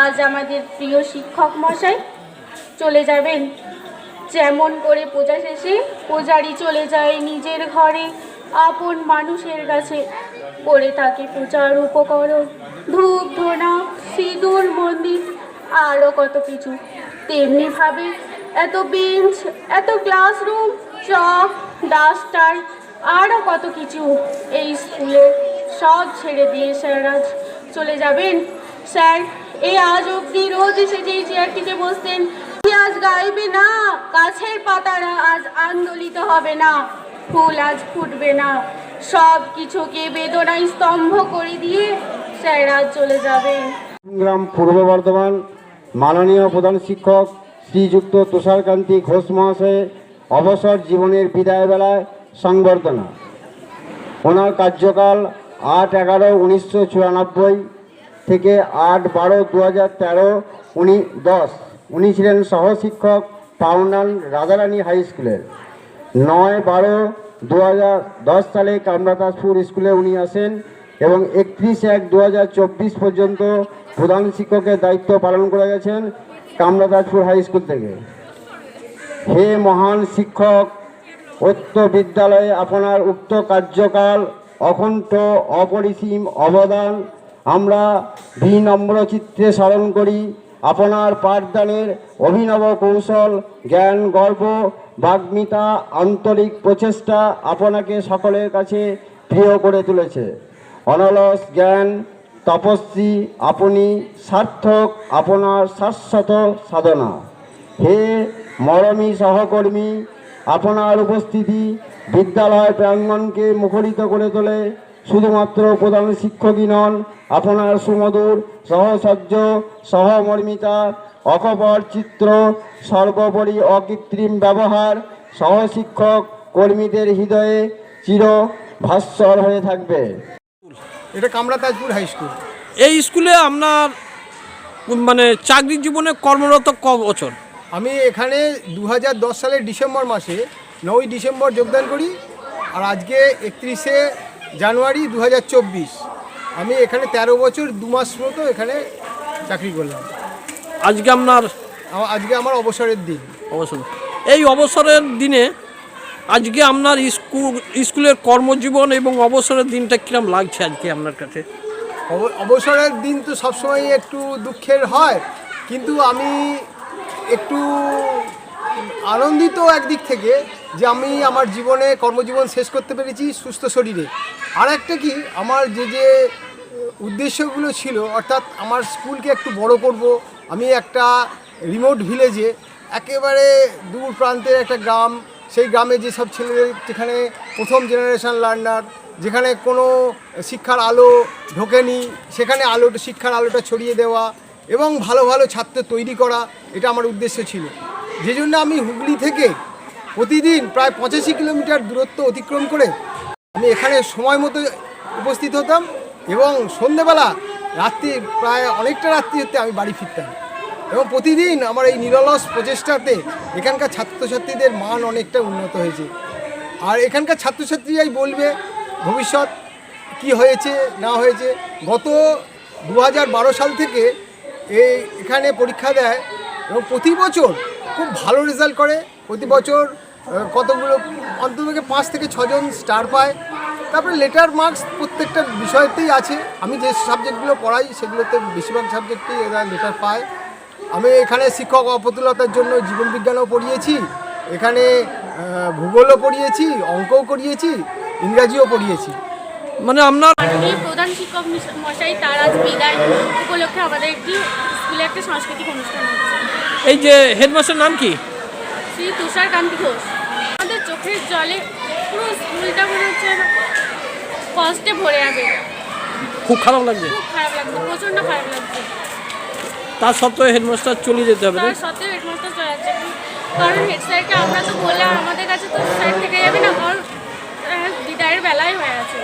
আজ আমাদের প্রিয় শিক্ষক মশাই চলে যাবেন। যেমন করে পূজা শেষে পূজারি চলে যায় নিজের ঘরে, আপন মানুষের কাছে পড়ে থাকে পূজার উপকরণ। ধূপ, ধোনা, সিঁদুর, মন্দির আরও কত কিছু। তেমনিভাবে এত বেঞ্চ, এত ক্লাসরুম, চক, ডাস্টার আরও কত কিছু এই স্কুলে সব ছেড়ে দিয়ে স্যার আজ চলে যাবেন। স্যার এই আজ অব্দি রোজ এসে যেই চেয়ারটিতে বসতেন। আজ গাইবে না? গাছের পাতারা আজ আন্দোলিত হবে না। ফুল আজ ফুটবে না। সব কিছুকে বেদনায় স্তম্ভ করে দিয়ে স্যার আজ চলে যাবেন। গ্রাম পূর্ব বর্ধমান, মাননীয় প্রধান শিক্ষক শ্রীযুক্ত তুষারকান্তি ঘোষ মহাশয়, অবসর জীবনের বিদায় বেলায় সংবর্ধনা। ওনার কার্যকাল আট এগারো উনিশশো চুরানব্বই থেকে আট বারো দু হাজার তেরো উনি দশ। উনি ছিলেন সহশিক্ষক পাউনান রাজারানী হাই স্কুলের। নয় বারো দু দশ সালে কামরাতাজপুর স্কুলে উনি আসেন এবং একত্রিশ এক দু পর্যন্ত প্রধান শিক্ষকের দায়িত্ব পালন করে গেছেন কামরাতাজপুর হাই স্কুল থেকে। হে মহান শিক্ষক উক্ত বিদ্যালয়ে আপনার উক্ত কার্যকাল অখণ্ড, অপরিসীম অবদান আমরা বিনম্র চিত্রে স্মরণ করি আপনার পাঠদানের অভিনব কৌশল, জ্ঞান, গর্ব, বাগ্মিতা, আন্তরিক প্রচেষ্টা আপনাকে সকলের কাছে প্রিয় করে তুলেছে। অনলস জ্ঞান, তপস্বী, আপনি সার্থক, আপনার শাশ্বত সাধনা। হে মরমী সহকর্মী, আপনার উপস্থিতি বিদ্যালয় প্রাঙ্গণকে মুখরিত করে তোলে। শুধুমাত্র প্রধান শিক্ষকই নন আপনার সুমধুর সহসহ্য সহমর্মিতা অকপর চিত্র সর্বোপরি অকৃত্রিম ব্যবহার সহশিক্ষক কর্মীদের হৃদয়ে চির ভাস্বর হয়ে থাকবে। এটা কামরা তাজপুর হাই স্কুল। এই স্কুলে আপনার মানে চাকরি জীবনে কর্মরত ক বছর? আমি এখানে দু হাজার দশ সালের ডিসেম্বর মাসে নয়ই ডিসেম্বর যোগদান করি আর আজকে একত্রিশে জানুয়ারি দু হাজার চব্বিশ। আমি এখানে ১৩ বছর দু মাস মতো এখানে চাকরি করলাম। আজকে আপনার আজকে আমার অবসরের দিন। অবসর। এই অবসরের দিনে আজকে আপনার স্কুল স্কুলের কর্মজীবন এবং অবসরের দিনটা কিরম লাগছে আজকে আপনার কাছে? অব- অবসরের দিন তো সবসময় একটু দুঃখের হয় কিন্তু আমি একটু আনন্দিত একদিক থেকে যে আমি আমার জীবনে কর্মজীবন শেষ করতে পেরেছি সুস্থ শরীরে। আর একটা কি, আমার যে যে উদ্দেশ্যগুলো ছিল, অর্থাৎ আমার স্কুলকে একটু বড় করব, আমি একটা রিমোট ভিলেজে একেবারে দূর প্রান্তের একটা গ্রাম, সেই গ্রামে যেসব ছেলেদের, যেখানে প্রথম জেনারেশান লার্নার যেখানে কোনো শিক্ষার আলো ঢোকেনি, সেখানে আলোটা শিক্ষার আলোটা ছড়িয়ে দেওয়া এবং ভালো ভালো ছাত্র তৈরি করা, এটা আমার উদ্দেশ্য ছিল। যে জন্য আমি হুগলি থেকে প্রতিদিন প্রায় পঁচাশি কিলোমিটার দূরত্ব অতিক্রম করে আমি এখানে সময় মতো উপস্থিত হতাম এবং সন্ধেবেলা রাত্রি প্রায় অনেকটা রাত্রি হতে আমি বাড়ি ফিরতাম। এবং প্রতিদিন আমার এই নিরলস প্রচেষ্টাতে এখানকার ছাত্রছাত্রীদের মান অনেকটা উন্নত হয়েছে। আর এখানকার ছাত্রছাত্রীরাই বলবে, ভবিষ্যৎ কি হয়েছে, না হয়েছে? গত দু হাজার বারো সাল থেকে এই এখানে পরীক্ষা দেয় এবং প্রতি বছর খুব ভালো রেজাল্ট করে। প্রতি বছর কতগুলো অন্তত পাঁচ থেকে ছজন স্টার পায়। তারপরে লেটার মার্কস প্রত্যেকটা বিষয়তেই আছে। আমি যে সাবজেক্টগুলো পড়াই সেগুলোতে বেশিরভাগ সাবজেক্টেই এরা লেটার পায়। আমি এখানে শিক্ষক অপ্রতুলতার জন্য জীবনবিজ্ঞানও পড়িয়েছি। এখানে ভূগোলও পড়িয়েছি অঙ্কও করিয়েছি ইংরাজিও পড়িয়েছি। মানে আপনার প্রধান শিক্ষক মশাই তার আজ বিদায়। উপলক্ষে আমাদের একটি স্কুলে একটা সাংস্কৃতিক অনুষ্ঠান হচ্ছে। এই যে হেডমাস্টার নাম কি? শ্রী তুষার কান্তি ঘোষ। চোখের জলে পুরো স্কুলটা মনে হচ্ছে কষ্টে ভরে যাবে। খুব খারাপ লাগছে? খুব খারাপ লাগছে প্রচণ্ড খারাপ লাগছে। তার সত্ত্বেও হেডমাস্টার চলে যেতে হবে? তার সত্ত্বেও হেডমাস্টার চলে যাচ্ছে। কারণ হেড স্যারকে আমরা তো বললাম আমাদের কাছে তো স্যার থেকে যাবে না কারণ বিদায়ের বেলায় হয়ে আছে।